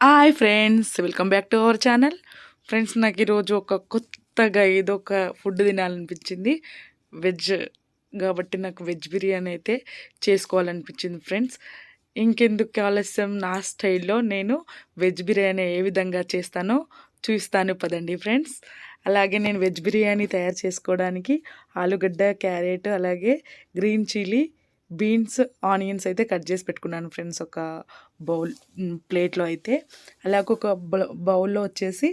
Hi friends welcome back to our channel friends నాకు ఈరోజు ఒక కొత్తగా ఏదో ఒక ఫుడ్ తినాలనిపించింది. వెజ్ కాబట్టి నాకు వెజ్ బిర్యానీ అయితే చేసుకోవాలనిపించింది ఫ్రెండ్స్ ఇంకెందుకు ఆలస్యం? నా స్టైల్లో నేను వెజ్ బిర్యానీ ఏ విధంగా చేస్తానో చూస్తాను పదండి ఫ్రెండ్స్ అలాగే నేను వెజ్ బిర్యానీ తయారు చేసుకోవడానికి ఆలుగడ్డ క్యారెట్ అలాగే గ్రీన్ చిల్లీ బీన్స్ ఆనియన్స్ అయితే కట్ చేసి పెట్టుకున్నాను ఫ్రెండ్స్. ఒక బౌల్ ప్లేట్లో అయితే. అలాగే ఒక బౌల్లో వచ్చేసి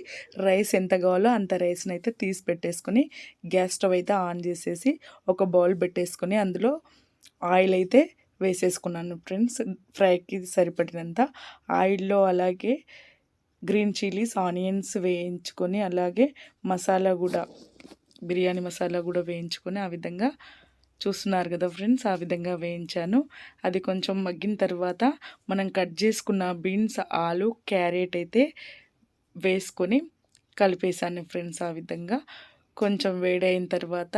రైస్ ఎంత కావాలో అంత రైస్ని అయితే తీసి పెట్టేసుకొని గ్యాస్ స్టవ్ అయితే ఆన్ చేసేసి ఒక బౌల్ పెట్టేసుకొని అందులో ఆయిల్ అయితే వేసేసుకున్నాను ఫ్రెండ్స్. ఫ్రైకి సరిపడినంత ఆయిల్లో అలాగే గ్రీన్ చిల్లీస్ ఆనియన్స్ వేయించుకొని అలాగే మసాలా కూడా బిర్యానీ మసాలా కూడా వేయించుకొని ఆ విధంగా చూస్తున్నారు కదా ఫ్రెండ్స్ ఆ విధంగా వేయించాను. అది కొంచెం మగ్గిన తర్వాత మనం కట్ చేసుకున్న బీన్స్ ఆలు క్యారెట్ అయితే వేసుకొని కలిపేసాను ఫ్రెండ్స్ ఆ విధంగా. కొంచెం వేడైన తర్వాత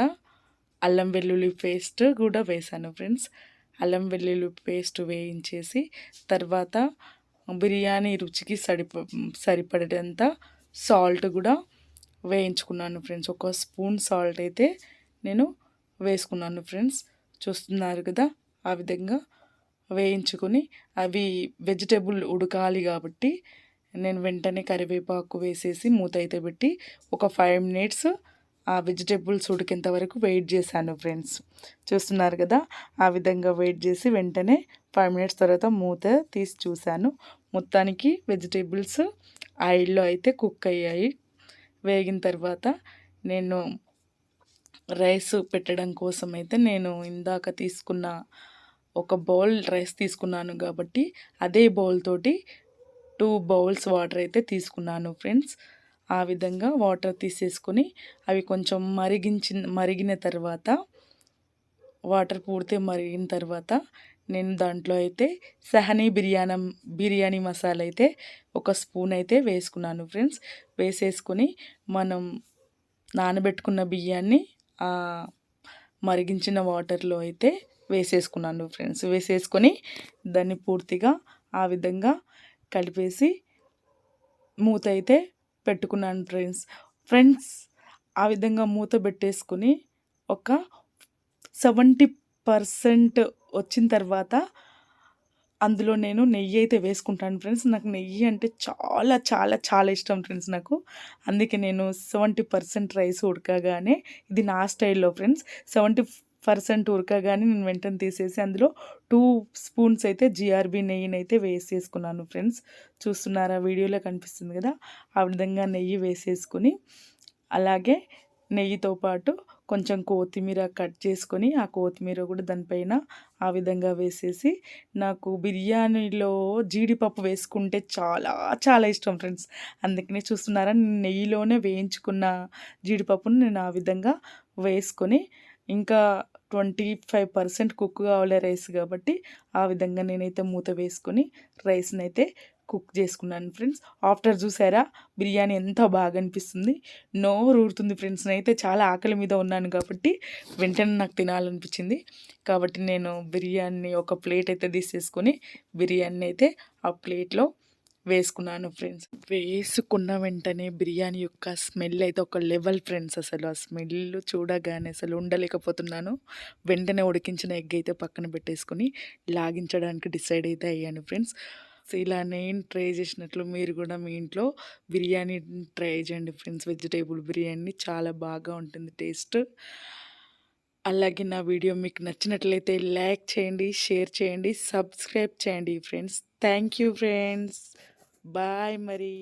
అల్లం వెల్లుల్లి పేస్ట్ కూడా వేసాను ఫ్రెండ్స్. అల్లం వెల్లుల్లి పేస్ట్ వేయించేసి తర్వాత బిర్యానీ రుచికి సరిప సరిపడేంత సాల్ట్ కూడా వేయించుకున్నాను ఫ్రెండ్స్. ఒక స్పూన్ సాల్ట్ అయితే నేను వేసుకున్నాను ఫ్రెండ్స్. చూస్తున్నారు కదా ఆ విధంగా వేయించుకొని అవి వెజిటేబుల్ ఉడకాలి కాబట్టి నేను వెంటనే కరివేపాకు వేసేసి మూత అయితే పెట్టి ఒక ఫైవ్ మినిట్స్ ఆ వెజిటేబుల్స్ ఉడికేంత వరకు వెయిట్ చేశాను ఫ్రెండ్స్. చూస్తున్నారు కదా ఆ విధంగా వెయిట్ చేసి వెంటనే ఫైవ్ మినిట్స్ తర్వాత మూత తీసి చూశాను. మొత్తానికి వెజిటేబుల్స్ ఆయిల్లో అయితే కుక్ అయ్యాయి. వేగిన తర్వాత నేను రైస్ పెట్టడం కోసం అయితే నేను ఇందాక తీసుకున్న ఒక బౌల్ రైస్ తీసుకున్నాను కాబట్టి అదే బౌల్ తోటి టూ బౌల్స్ వాటర్ అయితే తీసుకున్నాను ఫ్రెండ్స్. ఆ విధంగా వాటర్ తీసేసుకొని అవి కొంచెం మరిగించిన మరిగిన తర్వాత వాటర్ పూర్తి మరిగిన తర్వాత నేను దాంట్లో అయితే సహనీ బిర్యానీ బిర్యానీ మసాలా అయితే ఒక స్పూన్ అయితే వేసుకున్నాను ఫ్రెండ్స్. వేసేసుకొని మనం నానబెట్టుకున్న బియ్యాన్ని మరిగించిన వాటర్లో అయితే వేసేసుకున్నాను ఫ్రెండ్స్. వేసేసుకొని దాన్ని పూర్తిగా ఆ విధంగా కలిపేసి మూత అయితే పెట్టుకున్నాను ఫ్రెండ్స్. ఫ్రెండ్స్ ఆ విధంగా మూత పెట్టేసుకుని ఒక సెవెంటీ పర్సెంట్ వచ్చిన తర్వాత అందులో నేను నెయ్యి అయితే వేసుకుంటాను ఫ్రెండ్స్. నాకు నెయ్యి అంటే చాలా చాలా చాలా ఇష్టం ఫ్రెండ్స్ నాకు. అందుకే నేను సెవెంటీ పర్సెంట్ రైస్ ఉడకగానే ఇది నా స్టైల్లో ఫ్రెండ్స్. సెవెంటీ పర్సెంట్ ఉడకగానే నేను వెంటనే తీసేసి అందులో టూ స్పూన్స్ అయితే జిఆర్బి నెయ్యిని అయితే వేసేసుకున్నాను ఫ్రెండ్స్. చూస్తున్నారా? వీడియోలో కనిపిస్తుంది కదా? ఆ విధంగా నెయ్యి వేసేసుకుని అలాగే నెయ్యితో పాటు కొంచెం కొత్తిమీర కట్ చేసుకొని ఆ కొత్తిమీర కూడా దానిపైన ఆ విధంగా వేసేసి నాకు బిర్యానీలో జీడిపప్పు వేసుకుంటే చాలా చాలా ఇష్టం ఫ్రెండ్స్. అందుకనే చూస్తున్నారా నెయ్యిలోనే వేయించుకున్న జీడిపప్పును నేను ఆ విధంగా వేసుకొని ఇంకా ట్వంటీ ఫైవ్ పర్సెంట్ కుక్ కావాలి రైస్ కాబట్టి ఆ విధంగా నేనైతే మూత వేసుకొని రైస్ని అయితే కుక్ చేసుకున్నాను ఫ్రెండ్స్. ఆఫ్టర్ చూసారా? బిర్యానీ ఎంత బాగా అనిపిస్తుంది నోరు ఊరుతుంది ఫ్రెండ్స్. నేనైతే చాలా ఆకలి మీద ఉన్నాను కాబట్టి వెంటనే నాకు తినాలనిపించింది. కాబట్టి నేను బిర్యానీ ఒక ప్లేట్ అయితే తీసేసుకొని బిర్యానీ అయితే ఆ ప్లేట్లో వేసుకున్నాను ఫ్రెండ్స్. వేసుకున్న వెంటనే బిర్యానీ యొక్క స్మెల్ అయితే ఒక లెవెల్ ఫ్రెండ్స్ అసలు. ఆ స్మెల్ చూడగానే అసలు ఉండలేకపోతున్నాను. వెంటనే ఉడికించిన ఎగ్ అయితే పక్కన పెట్టేసుకొని లాగించడానికి డిసైడ్ అయితే అయ్యాను ఫ్రెండ్స్. సో ఇలా నేను ట్రై చేసినట్లు మీరు కూడా మీ ఇంట్లో బిర్యానీ ట్రై చేయండి ఫ్రెండ్స్. వెజిటేబుల్ బిర్యానీ చాలా బాగా ఉంటుంది టేస్ట్. అలాగే నా వీడియో మీకు నచ్చినట్లయితే లైక్ చేయండి షేర్ చేయండి సబ్స్క్రైబ్ చేయండి friends. Thank you friends. Bye మరి.